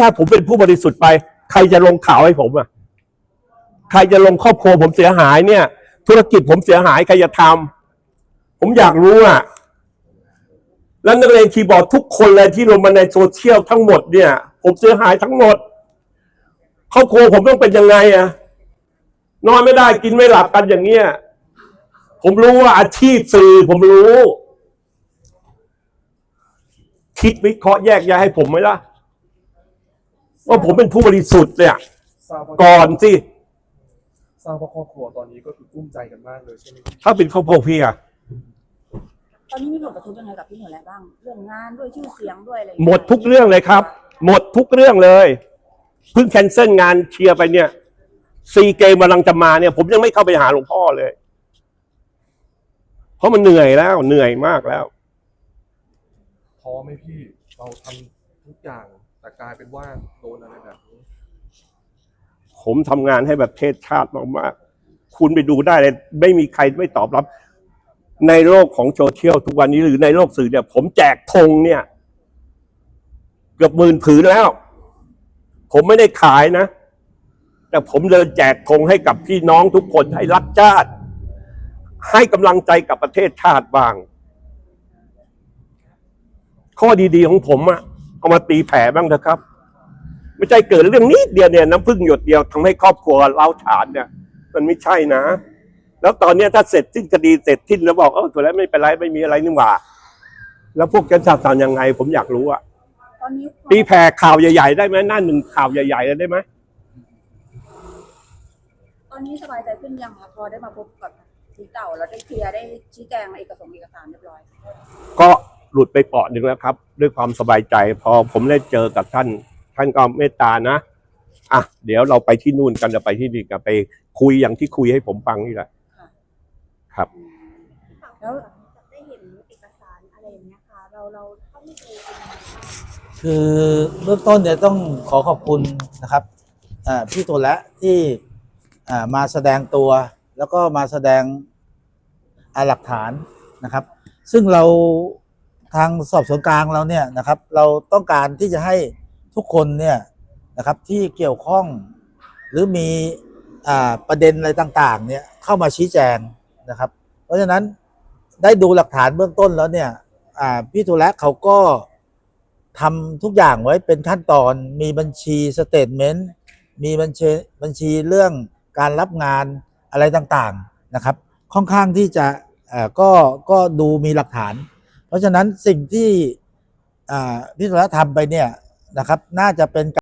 ถ้าผมเป็นผู้บริสุทธิ์ไป ใครจะลงข่าวให้ผมอะ ใครจะลงครอบครัวผมเสียหายเนี่ย ธุรกิจผมเสียหายใครจะทำผมอยากรู้อะ แล้วนักเรียนคีย์บอร์ดทุกคนเลยที่ลงมาในโซเชียลทั้งหมดเนี่ย ผมเสียหายทั้งหมด ครอบครัวผมต้องเป็นยังไงอะ นอนไม่ได้กินไม่หลับกันอย่างเงี้ยผมรู้ว่าอาชีพสื่อผมรู้ คิดวิเคราะห์แยกแยะให้ผมไหมล่ะ ว่าผมเป็นผู้บริสุทธิ์เนี่ย ทราบว่าก่อนสิ ทราบว่าครอบครัวตอนนี้ก็คือกลุ้มใจกันมากเลยใช่ไหมพี่ถ้าเป็นครอบครัวพี่อะตอนนี้มีผลกระทบยังไงกับพี่หนูแลบ้าง เรื่องงานด้วยชื่อเสียงด้วยอะไรอย่างหมเงี้ยดทุกเรื่องเลยครับ หมดทุกเรื่องเลยเพิ่งแคนเซิลงานเชียร์ไปเนี่ยซีเกมกำลังจะมาเนี่ย ผมยังไม่เข้าไปหาหลวงพ่อเลย เพราะมันเหนื่อยแล้วเหนื่อยมากแล้ว ท้อไหมพี่เราทำทุกอย่าง แต่กลายเป็นว่าโดนอะไรแบบนี้ ผมทำงานให้แบบเทศชาติมากๆ คุณไปดูได้เลย ไม่มีใครไม่ตอบรับ ในโลกของโซเชียลทุกวันนี้หรือในโลกสื่อเนี่ย ผมแจกธงเนี่ย เกือบหมื่นผืนแล้ว ผมไม่ได้ขายนะ แต่ผมเดินแจกธงให้กับพี่น้องทุกคนให้รักชาติ ให้กำลังใจกับประเทศชาติบ้าง ข้อดีๆของผมอะ เอามาตีแผ่บ้างเถอะครับ ไม่ใช่เกิดเรื่องนี้เดียวเนี่ยน้ำพึ่งหยดเดียวทำให้ครอบครัวเล้าวฉานเนี่ย มันไม่ใช่นะ แล้วตอนเนี้ยถ้าเสร็จสิ้นคดีเสร็จสิ้นแล้วบอกเออตัวแล้วไม่เป็นไรไม่มีอะไรนี่หว่า แล้วพวกฉันจะทำยังไง ผมอยากรู้อะตอนนี้ตีแผ่ข่าวใหญ่ ๆ ได้ไหมหน้าหนึ่งข่าวใหญ่ๆเลยได้ไหมตอนนี้สบายใจขึ้นยังคะพอได้มาพบกับพี่เต่าแล้วได้เคลียร์ได้ชี้แจงเอกสารเอกสารเรียบร้อย ก็ หลุดไปเปาะหนึ่งแล้วครับ ด้วยความสบายใจ พอผมได้เจอกับท่าน ท่านก็เมตตานะอะเดี๋ยวเราไปที่นู่นกันจะไปที่นี่กันไป คุยอย่างที่คุยให้ผมฟังนี่แหละค่ะครับ แล้วได้เห็นเอกสารอะไรอย่างเงี้ยค่ะเราเราต้องดูเป็นยังไงบ้างคือเบื้องต้นเนี่ยต้องขอขอบคุณนะครับอ่าพี่ตัวและที่อ่ามาแสดงตัว แล้วก็มาแสดงอ่าหลักฐานนะครับ ซึ่งเรา ทางสอบสวนกลางเราเนี่ยนะครับ เราต้องการที่จะให้ทุกคนเนี่ยนะครับที่เกี่ยวข้องหรือมีอประเด็นอะไรต่าง ๆ เนี่ยเข้ามาชี้แจงนะครับ เพราะฉะนั้นได้ดูหลักฐานเบื้องต้นแล้วเนี่ยพี่ตัวและเขาก็ทำทุกอย่างไว้เป็นขั้นตอนมีบัญชีสเตทเมนต์มีบัญชีบัญชีเรื่องการรับงานอะไรต่างๆนะครับ ค่อนข้างที่จะก็ก็ดูมีหลักฐาน เพราะฉะนั้นสิ่งที่พี่สุรทำไปเนี่ยนะครับน่าจะเป็น